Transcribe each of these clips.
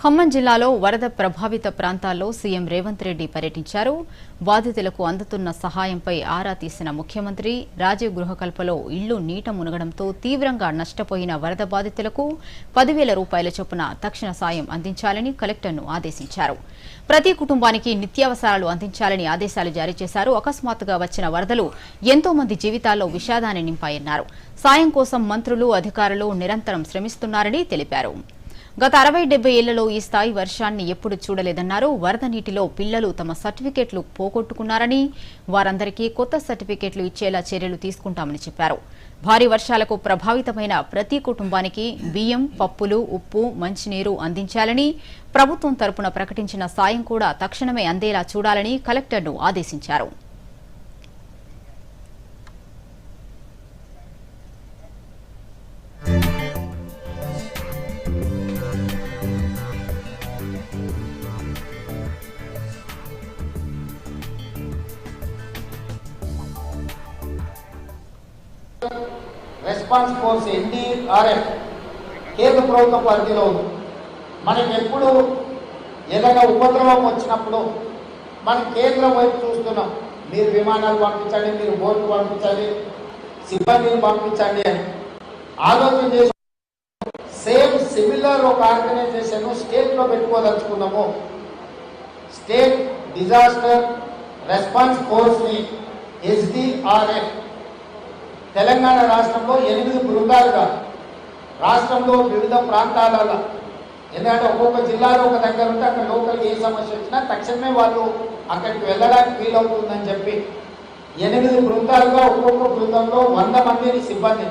ఖమ్మం జిల్లాలో వరద ప్రభావిత ప్రాంతాల్లో సీఎం రేవంత్ రెడ్డి పర్యటించారు. బాధితులకు అందుతున్న సహాయంపై ఆరా తీసిన ముఖ్యమంత్రి రాజీవ్ గృహకల్పలో ఇళ్ళు నీట మునగడంతో తీవ్రంగా నష్టపోయిన వరద బాధితులకు పదివేల రూపాయల చొప్పున తక్షణ సాయం అందించాలని కలెక్టర్ను ఆదేశించారు. ప్రతి కుటుంబానికి నిత్యావసరాలు అందించాలని ఆదేశాలు జారీ చేశారు. అకస్మాత్తుగా వచ్చిన వరదలు ఎంతో మంది జీవితాల్లో విషాదాన్ని నింపాయన్నారు. సాయం కోసం మంత్రులు అధికారులు నిరంతరం శ్రమిస్తున్నారని తెలిపారు. గత అరవై డెబ్బై ఏళ్ళలో ఈ స్థాయి వర్షాన్ని ఎప్పుడు చూడలేదన్నారు. వరద నీటిలో పిల్లలు తమ సర్టిఫికెట్లు పోగొట్టుకున్నారని వారందరికీ కొత్త సర్టిఫికెట్లు ఇచ్చేలా చర్యలు తీసుకుంటామని చెప్పారు. భారీ వర్షాలకు ప్రభావితమైన ప్రతి కుటుంబానికి బియ్యం పప్పులు ఉప్పు మంచినీరు అందించాలని ప్రభుత్వం తరపున ప్రకటించిన సాయం కూడా తక్షణమే అందేలా చూడాలని కలెక్టర్ను ఆదేశించారు. రెస్పాన్స్ ఫోర్స్ ఎన్డీఆర్ఎఫ్ కేంద్ర ప్రభుత్వ పరిధిలో ఉంది. మనకి ఎప్పుడు ఏదైనా ఉపద్రవం వచ్చినప్పుడు మనం కేంద్రం వైపు చూస్తున్నాం. మీరు విమానాలు పంపించండి మీరు బోట్లు పంపించండి సిబ్బందిని పంపించండి అని. ఆలోచన చేసి సేమ్ సిమిలర్ ఒక ఆర్గనైజేషన్ స్టేట్లో పెట్టుకోదలుచుకున్నాము. స్టేట్ డిజాస్టర్ రెస్పాన్స్ ఫోర్స్ని ఎస్డిఆర్ఎఫ్ తెలంగాణ రాష్ట్రంలో ఎనిమిది బృందాలుగా రాష్ట్రంలో వివిధ ప్రాంతాలలో. ఎందుకంటే ఒక్కొక్క జిల్లాలో ఒక దగ్గర ఉంటే అక్కడ లోకల్ ఏ సమస్య వచ్చినా తక్షణమే వాళ్ళు అక్కడికి వెళ్ళడానికి వీలవుతుందని చెప్పి ఎనిమిది బృందాలుగా ఒక్కొక్క బృందంలో వంద మందిని సిబ్బంది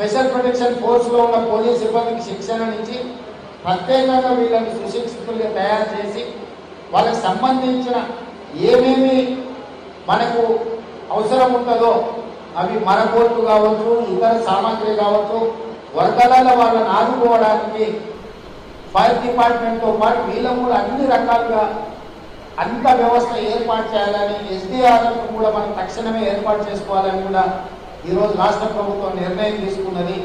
స్పెషల్ ప్రొటెక్షన్ ఫోర్స్లో ఉన్న పోలీస్ సిబ్బందికి శిక్షణ నుంచి ప్రత్యేకంగా వీళ్ళని సుశిక్షితులుగా తయారు చేసి వాళ్ళకి సంబంధించిన ఏమేమి మనకు అవసరం ఉంటుందో అవి మరపోట్లు కావచ్చు ఇతర సామాగ్రి కావచ్చు వరదల వాళ్ళని ఆదుకోవడానికి ఫైర్ డిపార్ట్మెంట్తో పాటు వీళ్ళ కూడా అన్ని రకాలుగా అంత వ్యవస్థ ఏర్పాటు చేయాలని ఎస్డిఆర్ఎఫ్ కూడా మనం తక్షణమే ఏర్పాటు చేసుకోవాలని కూడా ఈరోజు రాష్ట్ర ప్రభుత్వం నిర్ణయం తీసుకున్నది